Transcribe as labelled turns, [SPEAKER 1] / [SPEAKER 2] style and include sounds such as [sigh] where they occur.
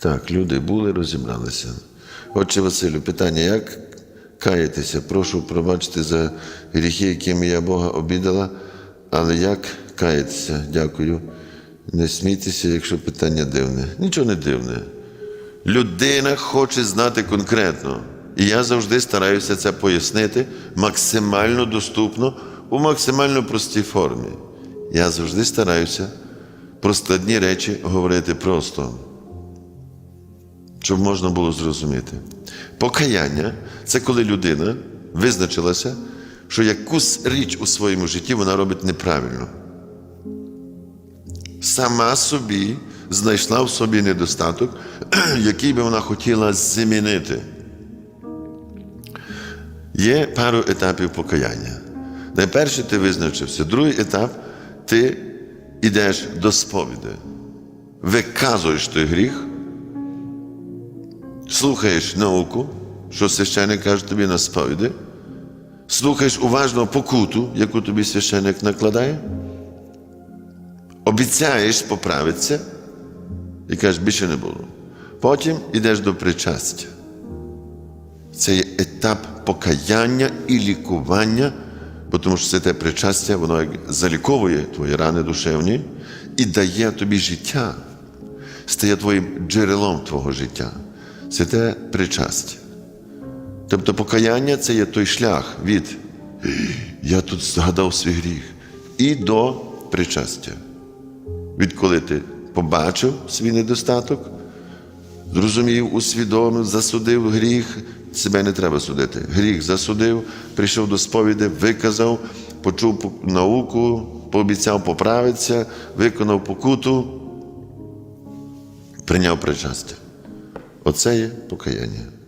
[SPEAKER 1] Так, люди були, розібралися. Отче Василю, питання: як каятися? Прошу пробачити за гріхи, якими я Бога обідала, але як каятися? Дякую. Не смійтеся, якщо питання дивне. Нічого не дивне. Людина хоче знати конкретно. І я завжди стараюся це пояснити максимально доступно, у максимально простій формі. Я завжди стараюся про складні речі говорити просто, щоб можна було зрозуміти. Покаяння це коли людина визначилася, що якусь річ у своєму житті вона робить неправильно. Сама собі знайшла в собі недостаток, [clears throat] який би вона хотіла змінити. Є пару етапів покаяння. Найперше ти визначився. Другий етап ти йдеш до сповіди, виказуєш той гріх, слухаєш науку, що священник каже тобі на сповіді, слухаєш уважно покуту, яку тобі священник накладає, обіцяєш поправитися і кажеш, більше не було. Потім йдеш до причастя. Це є етап покаяння і лікування, тому що це те причастя, воно заліковує твої рани душевні і дає тобі життя, стає твоїм джерелом твого життя. Це причастя. Тобто покаяння це є той шлях від я тут згадав свій гріх і до причастя. Відколи ти побачив свій недостаток, зрозумів, усвідомив, засудив гріх, себе не треба судити. Гріх засудив, прийшов до сповіді, виказав, почув науку, пообіцяв поправитися, виконав покуту, прийняв причастя. Оце є покаяння.